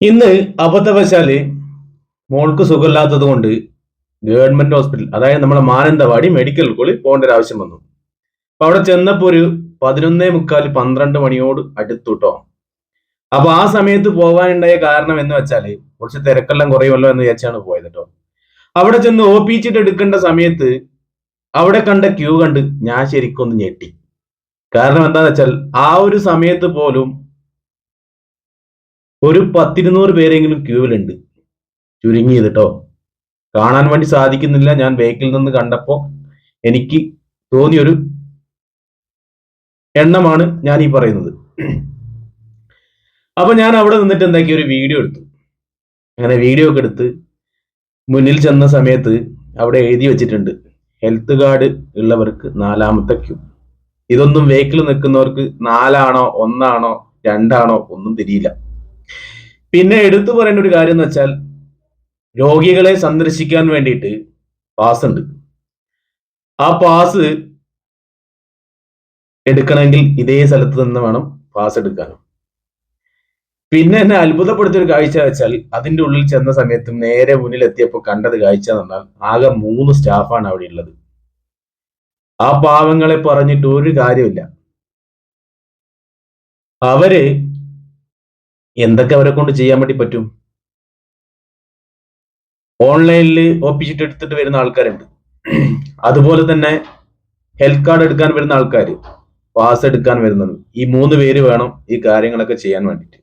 ഇന്ന് അബദ്ധവശാൽ മോൾക്ക് സുഖമില്ലാത്തത് കൊണ്ട് ഗവൺമെന്റ് ഹോസ്പിറ്റൽ അതായത് നമ്മുടെ മാനന്തവാടി മെഡിക്കൽ കോളിൽ പോകേണ്ട ഒരു ആവശ്യം വന്നു. അപ്പൊ അവിടെ ചെന്നപ്പോ ഒരു പതിനൊന്നേ മുക്കാൽ പന്ത്രണ്ട് മണിയോട് അടുത്തു കേട്ടോ അപ്പൊ ആ സമയത്ത് പോകാനുണ്ടായ കാരണം എന്ന് വെച്ചാൽ കുറച്ച് തിരക്കെല്ലാം കുറയുമല്ലോ എന്ന് വിചാരിച്ചാണ് പോയത് കേട്ടോ. അവിടെ ചെന്ന് ഒ പി ചിട്ട് എടുക്കേണ്ട സമയത്ത് അവിടെ കണ്ട ക്യൂ കണ്ട് ഞാൻ ശരിക്കും ഒന്ന് ഞെട്ടി. കാരണം എന്താന്ന് വെച്ചാൽ ആ ഒരു സമയത്ത് പോലും ഒരു പത്തിരുന്നൂറ് പേരെങ്കിലും ക്യൂവിലുണ്ട്. ചുരുങ്ങിയത് കേട്ടോ കാണാൻ വേണ്ടി സാധിക്കുന്നില്ല. ഞാൻ ബേക്കിൽ നിന്ന് കണ്ടപ്പോ എനിക്ക് തോന്നിയൊരു എണ്ണമാണ് ഞാൻ ഈ പറയുന്നത്. അപ്പൊ ഞാൻ അവിടെ നിന്നിട്ട് എന്താക്കി? ഒരു വീഡിയോ എടുത്തു. അങ്ങനെ വീഡിയോ ഒക്കെ എടുത്ത് മുന്നിൽ ചെന്ന സമയത്ത് അവിടെ എഴുതി വെച്ചിട്ടുണ്ട്. ഹെൽത്ത് കാർഡ് ഉള്ളവർക്ക് നാലാമത്തെ ക്യൂ ഇതൊന്നും വെഹിക്കിൾ നിൽക്കുന്നവർക്ക് നാലാണോ ഒന്നാണോ രണ്ടാണോ ഒന്നും തിരിയില്ല. പിന്നെ എടുത്തു പറയേണ്ട ഒരു കാര്യം എന്ന് വെച്ചാൽ രോഗികളെ സന്ദർശിക്കാൻ വേണ്ടിയിട്ട് പാസ് ഉണ്ട്. ആ പാസ് എടുക്കണമെങ്കിൽ ഇതേ സ്ഥലത്ത് നിന്ന് വേണം പാസ് എടുക്കാനും പിന്നെ എന്നെ അത്ഭുതപ്പെടുത്തിയ ഒരു കാഴ്ച വെച്ചാൽ അതിന്റെ ഉള്ളിൽ ചെന്ന സമയത്തും നേരെ മുന്നിൽ എത്തിയപ്പോൾ കണ്ടത് കാഴ്ച എന്ന് ആകെ മൂന്ന് സ്റ്റാഫാണ് അവിടെ ഉള്ളത്. ആ പാവങ്ങളെ പറഞ്ഞിട്ട് ഒരു കാര്യമില്ല അവർ എന്തൊക്കെ അവരെ കൊണ്ട് ചെയ്യാൻ വേണ്ടി പറ്റും? ഓൺലൈനിൽ ഒപ്പിച്ചിട്ട് എടുത്തിട്ട് വരുന്ന ആൾക്കാരുണ്ട്. അതുപോലെ തന്നെ ഹെൽത്ത് കാർഡ് എടുക്കാൻ വരുന്ന ആൾക്കാർ പാസ് എടുക്കാൻ വരുന്നത് ഈ മൂന്ന് പേര് വേണം ഈ കാര്യങ്ങളൊക്കെ ചെയ്യാൻ വേണ്ടിയിട്ട്.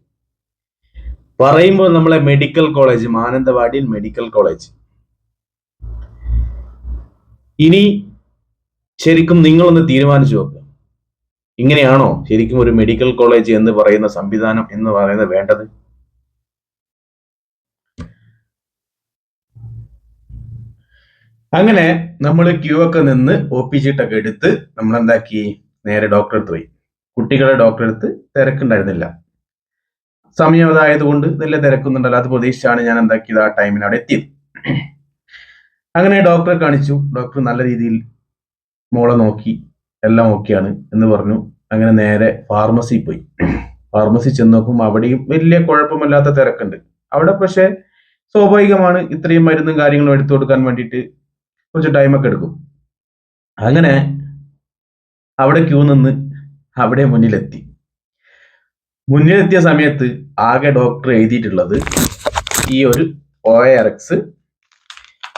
പറയുമ്പോൾ നമ്മളെ മെഡിക്കൽ കോളേജ് മാനന്തവാടിയിൽ മെഡിക്കൽ കോളേജ്. ഇനി ശരിക്കും നിങ്ങളൊന്ന് തീരുമാനിച്ചു ഇങ്ങനെയാണോ ശരിക്കും ഒരു മെഡിക്കൽ കോളേജ് എന്ന് പറയുന്ന സംവിധാനം എന്ന് പറയുന്നത് വേണ്ടത്? അങ്ങനെ നമ്മൾ ക്യൂ ഒക്കെ നിന്ന് ഒ പി ചീട്ടൊക്കെ എടുത്ത് നമ്മൾ എന്താക്കി നേരെ ഡോക്ടറെ അടുത്ത് പോയി. കുട്ടികളെ ഡോക്ടറെ അടുത്ത് തിരക്കുണ്ടായിരുന്നില്ല. സമയം അതായതുകൊണ്ട് നല്ല തിരക്കുന്നുണ്ടല്ലോ. അത് പ്രതീക്ഷിച്ചാണ് ഞാൻ എന്താക്കിയത്? ആ ടൈമിന് അവിടെ എത്തിയത്. അങ്ങനെ ഡോക്ടറെ കാണിച്ചു. ഡോക്ടർ നല്ല രീതിയിൽ മോളെ നോക്കി. എല്ലാം ഓക്കെയാണ് എന്ന് പറഞ്ഞു. അങ്ങനെ നേരെ ഫാർമസി പോയി. ഫാർമസി ചെന്ന് നോക്കും അവിടെയും വലിയ കുഴപ്പമില്ലാത്ത തിരക്കുണ്ട്. അവിടെ പക്ഷേ സ്വാഭാവികമാണ് ഇത്രയും മരുന്നും കാര്യങ്ങളും എടുത്തു കൊടുക്കാൻ വേണ്ടിയിട്ട് കുറച്ച് ടൈമൊക്കെ എടുക്കും. അങ്ങനെ അവിടെ ക്യൂ നിന്ന് അവിടെ മുന്നിലെത്തി. മുന്നിലെത്തിയ സമയത്ത് ആകെ ഡോക്ടർ എഴുതിയിട്ടുള്ളത് ഈ ഒരു ഒ ആർ എക്സ്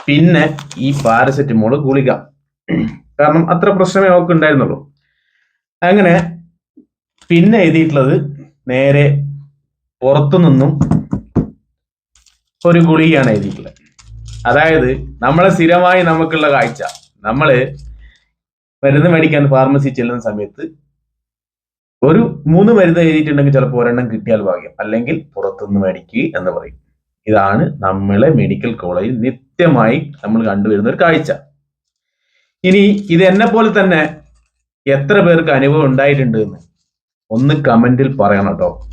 പിന്നെ ഈ പാരസെറ്റമോൾ ഗുളിക. കാരണം അത്ര പ്രശ്നമേ അവർക്ക് ഉണ്ടായിരുന്നുള്ളൂ. അങ്ങനെ പിന്നെ എഴുതിയിട്ടുള്ളത് നേരെ പുറത്തു നിന്നും ഒരു ഗുളികയാണ് എഴുതിയിട്ടുള്ളത്. അതായത് നമ്മളെ സ്ഥിരമായി നമുക്കുള്ള കാഴ്ച. നമ്മൾ മരുന്ന് മേടിക്കാൻ ഫാർമസി ചെല്ലുന്ന സമയത്ത് ഒരു മൂന്ന് മരുന്ന് എഴുതിയിട്ടുണ്ടെങ്കിൽ ചിലപ്പോൾ ഒരെണ്ണം കിട്ടിയാൽ ഭാഗ്യം. അല്ലെങ്കിൽ പുറത്തുനിന്ന് മേടിക്കുക എന്ന് പറയും. ഇതാണ് നമ്മളെ മെഡിക്കൽ കോളേജിൽ നിത്യമായി നമ്മൾ കണ്ടുവരുന്ന ഒരു കാഴ്ച. ഇനി ഇത് എന്നെ പോലെ തന്നെ എത്ര പേർക്ക് അനുഭവം ഉണ്ടായിട്ടുണ്ട് എന്ന് ഒന്ന് കമന്റിൽ പറയണം കേട്ടോ.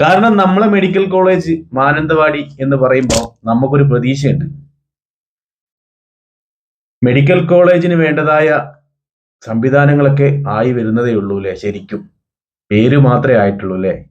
കാരണം നമ്മളെ മെഡിക്കൽ കോളേജ് മാനന്തവാടി എന്ന് പറയുമ്പോൾ നമുക്കൊരു പ്രതീക്ഷയുണ്ട്. മെഡിക്കൽ കോളേജിന് വേണ്ടതായ സംവിധാനങ്ങളൊക്കെ ആയി വരുന്നതേ ഉള്ളൂ അല്ലേ? ശരിക്കും. പേര് മാത്രമേ ആയിട്ടുള്ളൂ അല്ലേ?